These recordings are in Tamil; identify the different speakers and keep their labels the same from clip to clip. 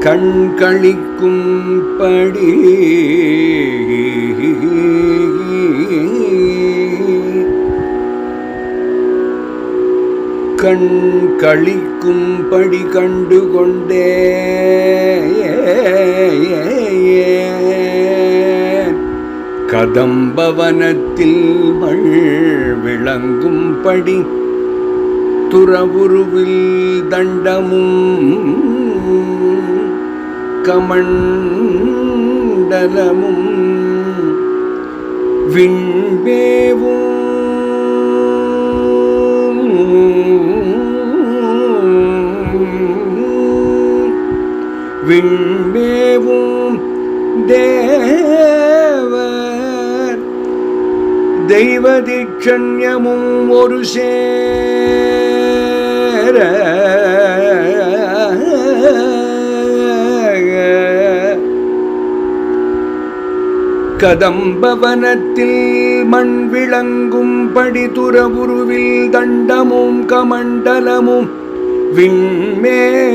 Speaker 1: கண் கழிக்கும்படி கண் கழிக்கும்படி கண்டு கொண்டே கதம்பவனத்தில் மழ் விளங்கும்படி துறவுருவில் தண்டமும் கமண்டலமும் விண்பேவும் விண்பேவும் தேவர் தெய்வ தீட்சண்யமும் ஒரு சேர. கதம்பவனத்தில் மண் விளங்கும் படிதுறவுருவில் தண்டமும் கமண்டலமும் விண்மேவும்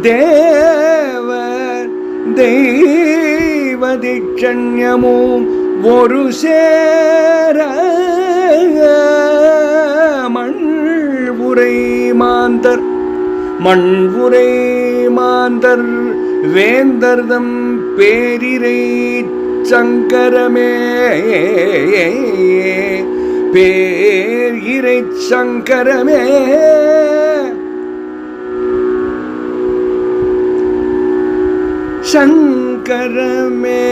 Speaker 1: தேவர் தெய்வதிட்சண்யமும் ஒரு சேர மண் உரை மாந்தர். மண் உரை மாந்தர் வேந்தர்தம் பேரிரை சங்கரமே. பேர் இறை சங்கரமே. சங்க சங்கரமே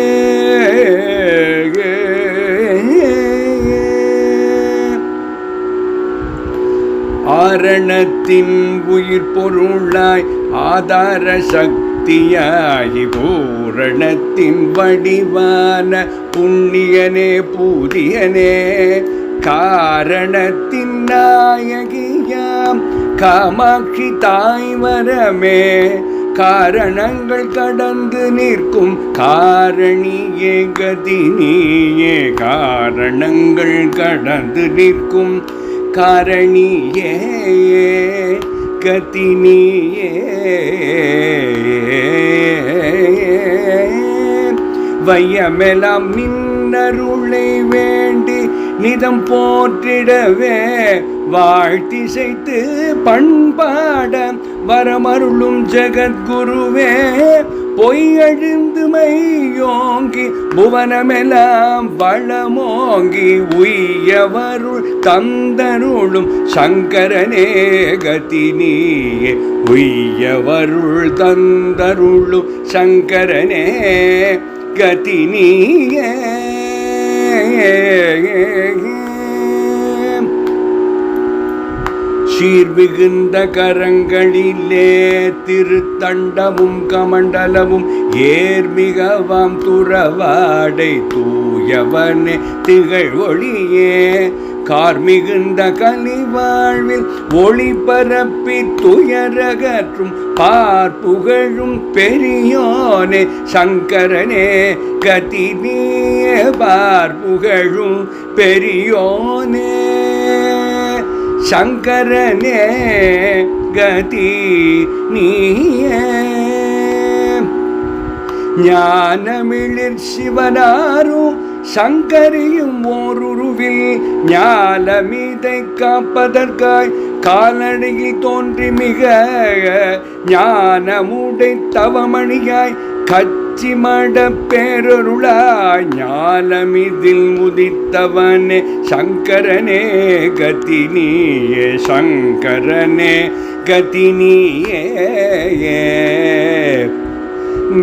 Speaker 1: ஆரணத்தின் உயிர் பொருளாய் ஆதார சக்தியாகி பூரணத்தின் வடிவான புண்ணியனே பூதியனே. காரணத்தின் நாயகியாம் காமாட்சி தாய் வரமே. காரணங்கள் கடந்து நிற்கும் காரணியே கதினியே காரணங்கள் கடந்து நிற்கும் காரணியே கதினியே வையமெல்லாம் நின்னருளை வேண்டி நிதம் போற்றிடவே வாழ்த்திசைத்து பண்பாட வரமருளும் ஜெகத்குருவே பொய்யழிந்து மையோங்கி புவனமெல்லாம் வளமோங்கி உய்யவருள் தந்தருளும் சங்கரனே கதினியே உய்யவருள் தந்தருளும் சங்கரனே கதினியே சீர்மிகுந்த கரங்களிலே திருத்தண்டமும் கமண்டலமும் ஏர்மிகவாம் துறவாடை தூயவனே திகழ் ஒளியே கார்மிகுந்த கலிவாழ்வில் ஒளி பரப்பி துயரகற்றும் பார்ப்புகழும் பெரியோனே. சங்கரனே கதினியே பார்ப்புகழும் பெரியோனே. சங்கரனே கதி நீயே. ஞானமிழிர் சிவனாரும் சங்கரியும் ஓருருவில் ஞானமீதை காப்பதற்காய் காலடியில் தோன்றி மிக ஞானமுடை தவமணியாய் கச்சி மட பேரருளாய் ஞாலமிதில் உதித்தவனே சங்கரனே கதினியே சங்கரனே கதினியே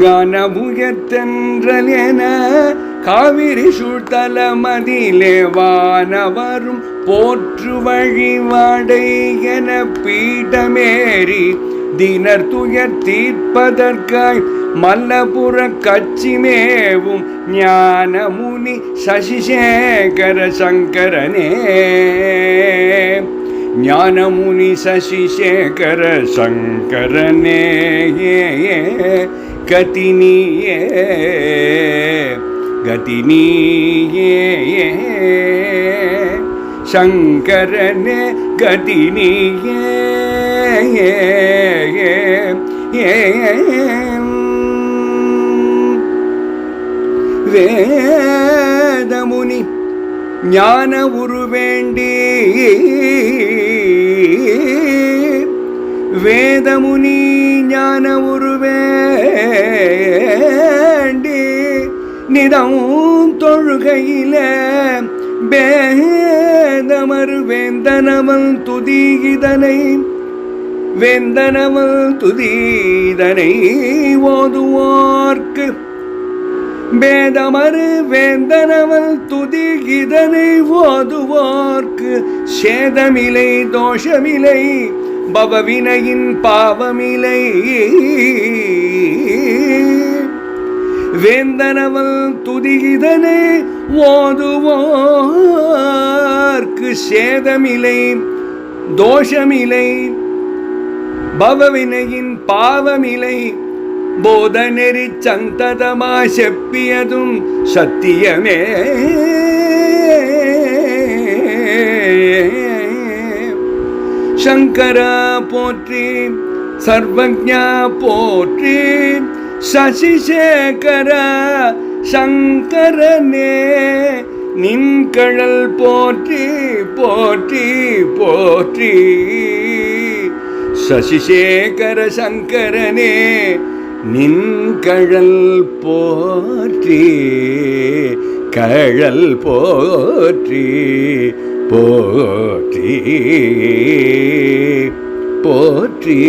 Speaker 1: கனபுயத்தென்றல் என காவிரி சூழ்த்தல மதிலே வானவரும் போற்று வழிவாடை என பீடமேறி தினர் துயர் தீர்ப்பதற்காய் மல்லபுர கச்சிமேவும் ஞானமுனி சசிசேகர சங்கரனே. ஞானமுனி சசிசேகர சங்கரனே. கதினியே கதினியே சங்கரனே கதினியே ஏ ஏ வேதமுனி ஞான உருவேண்டி வேதமுனி ஞான உருவேண்டி நிதம் தொழுகையில பேதமறு வேந்தனவன் துதிகிதனை வேந்தனவன் துதீதனை ஓதுவோம் வேதமறு வேந்தனவல் துதி இதனை ஓதுவோர்க்கு. சேதமிலை தோஷமிலை பவவினையின் பாவமிலை. வேந்தனவல் துதி இதனை ஓதுவோர்க்கு. சேதமிலை தோஷமிலை பவவினையின் பாவமிலை. போதநெறி சந்ததமா செப்பியதும் சத்தியமே சங்கரா போற்றி சர்வஜா போற்றி சசிசேகர சங்கரனே நின்கழல் போற்றி போற்றி போற்றி சசிசேகர சங்கரனே நின்கழல் போற்றி கழல் போற்றி போற்றி போற்றி.